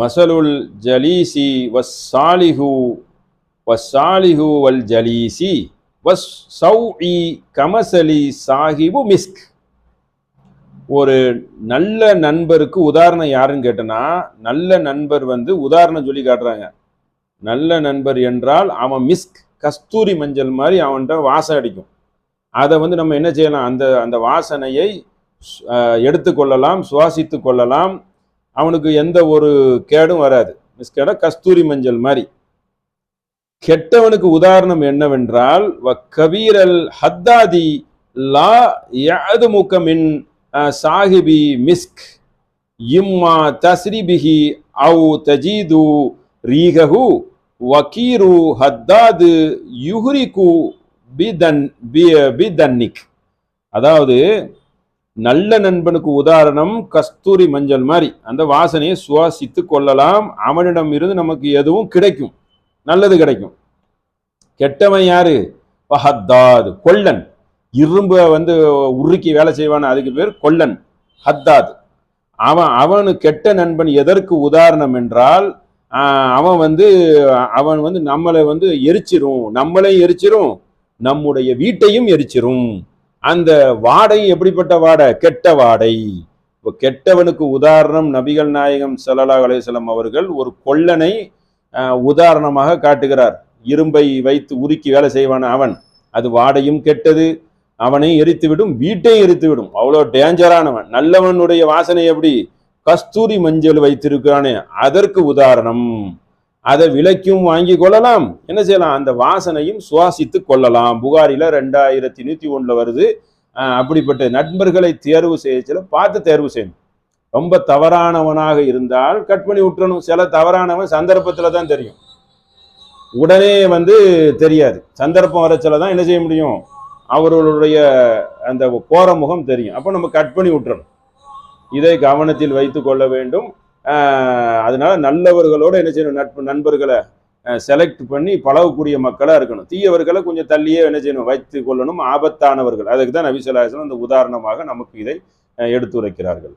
மசலுல் ஜலீசி வஸ் சாலிஹு வஸ் சாலிஹு வல் ஜலீசி வஸ் சௌஇ கமசலி சாஹிபு மிஸ்க். ஒரு நல்ல நண்பருக்கு உதாரணம் யாருன்னு கேட்டனா நல்ல நண்பர் வந்து உதாரணம் சொல்லி காட்டுறாங்க. நல்ல நண்பர் என்றால் அவன் மிஸ்க் கஸ்தூரி மஞ்சள் மாதிரி அவன்கிட்ட வாசம் அடிக்கும். அதை வந்து நம்ம என்ன செய்யலாம்? அந்த அந்த வாசனையை எடுத்துக்கொள்ளலாம் சுவாசித்து கொள்ளலாம். அவனுக்கு எந்த ஒரு கேடும் வராது. மிஸ்கேட கஸ்தூரி மஞ்சள் மாதிரி. கெட்டவனுக்கு உதாரணம் என்னவென்றால் வ கபீரல் ஹத்தாதி லா யாது முகமின் சாஹிபி மிஸ்க். இம்மா தஸ்ரிபிஹி அவு தஜீது ரீகஹு வக்கீரு ஹத்தாது யுஹ்ரிகு பிதன் பி- பிதன்னிக். அதாவது நல்ல நண்பனுக்கு உதாரணம் கஸ்தூரி மஞ்சள் மாதிரி. அந்த வாசனையை சுவாசித்து கொள்ளலாம். அவனிடம் இருந்து நமக்கு எதுவும் கிடைக்கும். நல்லது கிடைக்கும். கெட்டவன் யாரு? ஹத்தாது. கொல்லன். இரும்பை வந்து உருக்கி வேலை செய்வான் அதுக்கு பேர் கொல்லன். ஹத்தாத். அவன் அவனு கெட்ட நண்பன் எதற்கு உதாரணம் என்றால் அவன் வந்து அவன் வந்து நம்மளை வந்து எரிச்சிரும். நம்மளையும் எரிச்சிரும். நம்முடைய வீட்டையும் எரிச்சிரும். அந்த வாடை எப்படிப்பட்ட வாடை? கெட்ட வாடை. இப்போ கெட்டவனுக்கு உதாரணம் நபிகள் நாயகம் சல்லா அலைஹி அவர்கள் ஒரு கொல்லனை உதாரணமாக காட்டுகிறார். இரும்பை வைத்து உருக்கி வேலை செய்வான் அவன். அது வாடையும் கெட்டது. அவனை எரித்துவிடும் வீட்டையும் எரித்துவிடும். அவ்வளோ டேஞ்சரானவன். நல்லவனுடைய வாசனை எப்படி? கஸ்தூரி மஞ்சள் வைத்திருக்கிறானே. அதற்கு உதாரணம். அதை விலைக்கும் வாங்கி கொள்ளலாம். என்ன செய்யலாம்? அந்த வாசனையும் சுவாசித்து கொள்ளலாம். புகாரில ரெண்டாயிரத்தி நூத்தி ஒண்ணுல வருது. அப்படிப்பட்ட நண்பர்களை தேர்வு செய்யச்சில பார்த்து தேர்வு செய்யணும். ரொம்ப தவறானவனாக இருந்தால் கட் பண்ணி விட்டுறணும். சில தவறானவன் சந்தர்ப்பத்துல தான் தெரியும். உடனே வந்து தெரியாது. சந்தர்ப்பம் வரச்சில தான் என்ன செய்ய முடியும்? அவர்களுடைய அந்த கோர முகம் தெரியும். அப்போ நம்ம கட் பண்ணி விட்டுறணும். இதை கவனத்தில் வைத்து கொள்ள வேண்டும். அதனால நல்லவர்களோட என்ன செய்யணும்? நட்பு நண்பர்களை செலக்ட் பண்ணி பழகக்கூடிய மக்களாக இருக்கணும். தீயவர்களை கொஞ்சம் தள்ளியே என்ன செய்யணும்? வைத்து கொள்ளணும். ஆபத்தானவர்கள். அதுக்கு தான் நபிசலாசன் அந்த உதாரணமாக நமக்கு இதை எடுத்துரைக்கிறார்கள்.